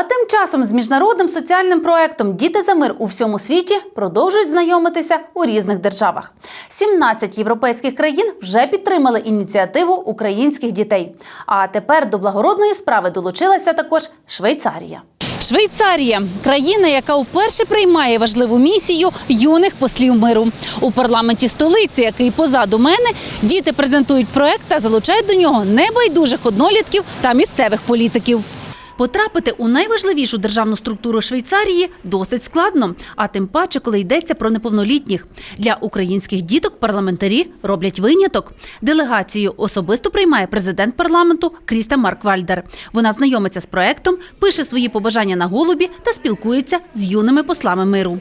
А тим часом з міжнародним соціальним проектом Діти за мир у всьому світі продовжують знайомитися у різних державах. 17 європейських країн вже підтримали ініціативу українських дітей. А тепер до благородної справи долучилася також Швейцарія. Швейцарія країна, яка вперше приймає важливу місію юних послів миру у парламенті столиці, який позаду мене діти презентують проект та залучають до нього небайдужих однолітків та місцевих політиків. Потрапити у найважливішу державну структуру Швейцарії досить складно, а тим паче, коли йдеться про неповнолітніх. Для українських діток парламентарі роблять виняток. Делегацію особисто приймає президент парламенту Кріста Марквальдер. Вона знайомиться з проектом, пише свої побажання на голубі та спілкується з юними послами миру.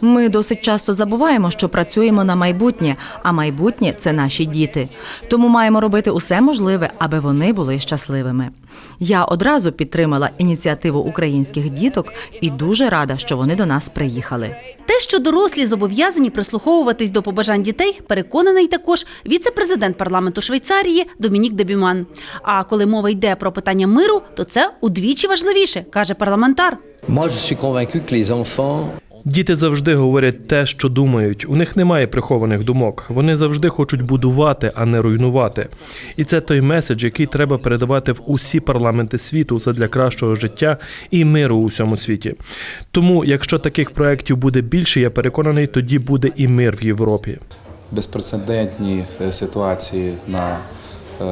Ми досить часто забуваємо, що працюємо на майбутнє, а майбутнє це наші діти. Тому маємо робити усе можливе, аби вони були щасливими. Я одразу підтримала ініціативу українських діток і дуже рада, що вони до нас приїхали. Те, що дорослі зобов'язані прислуховуватись до побажань дітей, переконаний також віце-президент парламенту Швейцарії Домінік Дебюман. А коли мова йде про питання миру, то це удвічі важливіше, каже парламентар. Діти завжди говорять те, що думають. У них немає прихованих думок. Вони завжди хочуть будувати, а не руйнувати. І це той меседж, який треба передавати в усі парламенти світу задля кращого життя і миру у всьому світі. Тому, якщо таких проєктів буде більше, я переконаний, тоді буде і мир в Європі. безпрецедентні е, ситуації на е,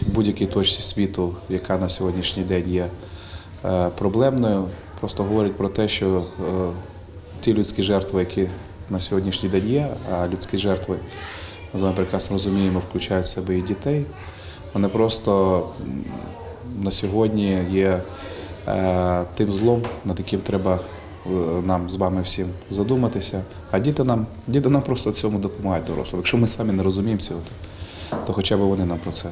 в будь-якій точці світу, яка на сьогоднішній день є е, проблемною, просто говорить про те, що е, ті людські жертви, які на сьогоднішній день є, а людські жертви, ми з вами прекрасно розуміємо, включають в себе і дітей, вони просто на сьогодні є е, тим злом, над яким треба е, нам з вами всім задуматися. А діти нам, діти нам просто цьому допомагають дорослим. Якщо ми самі не розуміємо цього, то хоча б вони нам про це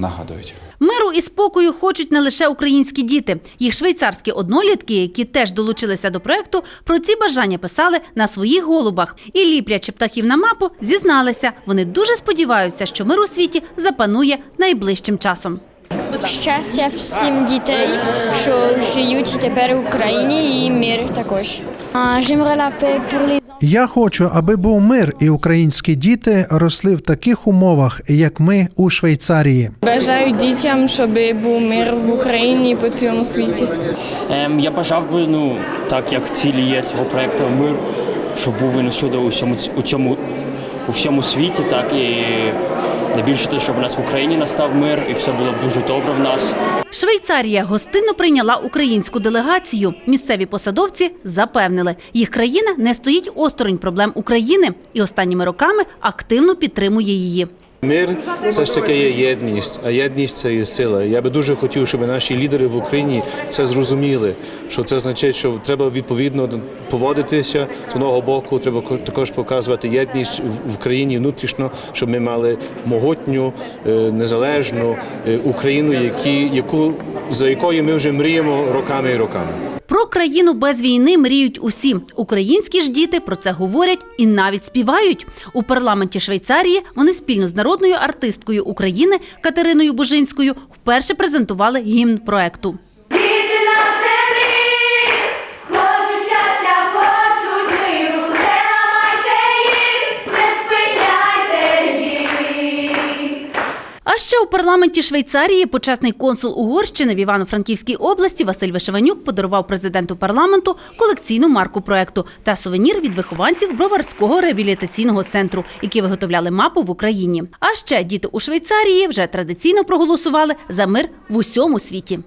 нагадують. Миру і спокою хочуть не лише українські діти. Їх швейцарські однолітки, які теж долучилися до проекту, про ці бажання писали на своїх голубах. І ліплячи птахів на мапу, зізналися. Вони дуже сподіваються, що мир у світі запанує найближчим часом. Щастя всім дітей, що живуть тепер в Україні, і мир також. Я хочу, аби був мир, і українські діти росли в таких умовах, як ми у Швейцарії. Бажаю дітям, щоб був мир в Україні і по цілому світі. Ем, я бажав би, ну так як цілі є цього проекту мир, щоб був він усюди у всьому у цьому у всьому світі, так і найбільше те, щоб у нас в Україні настав мир і все було дуже добре в нас. Швейцарія гостинно прийняла українську делегацію. Місцеві посадовці запевнили, їх країна не стоїть осторонь проблем України і останніми роками активно підтримує її. Мир це ж таки є єдність, а єдність це є сила. Я би дуже хотів, щоб наші лідери в Україні це зрозуміли. Що це означає, що треба відповідно поводитися з одного боку. Треба ко- також показувати єдність в- країні внутрішньо, щоб ми мали могутню, е, незалежну е, Україну, яку за якою ми вже мріємо роками і роками. Про країну без війни мріють усі. Українські ж діти про це говорять і навіть співають. У парламенті Швейцарії вони спільно з народною артисткою України Катериною Бужинською вперше презентували гімн проекту. А ще у парламенті Швейцарії почесний консул Угорщини в Івано-Франківській області Василь Вишиванюк подарував президенту парламенту колекційну марку проекту та сувенір від вихованців Броварського реабілітаційного центру, які виготовляли мапу в Україні. А ще діти у Швейцарії вже традиційно проголосували за мир в усьому світі.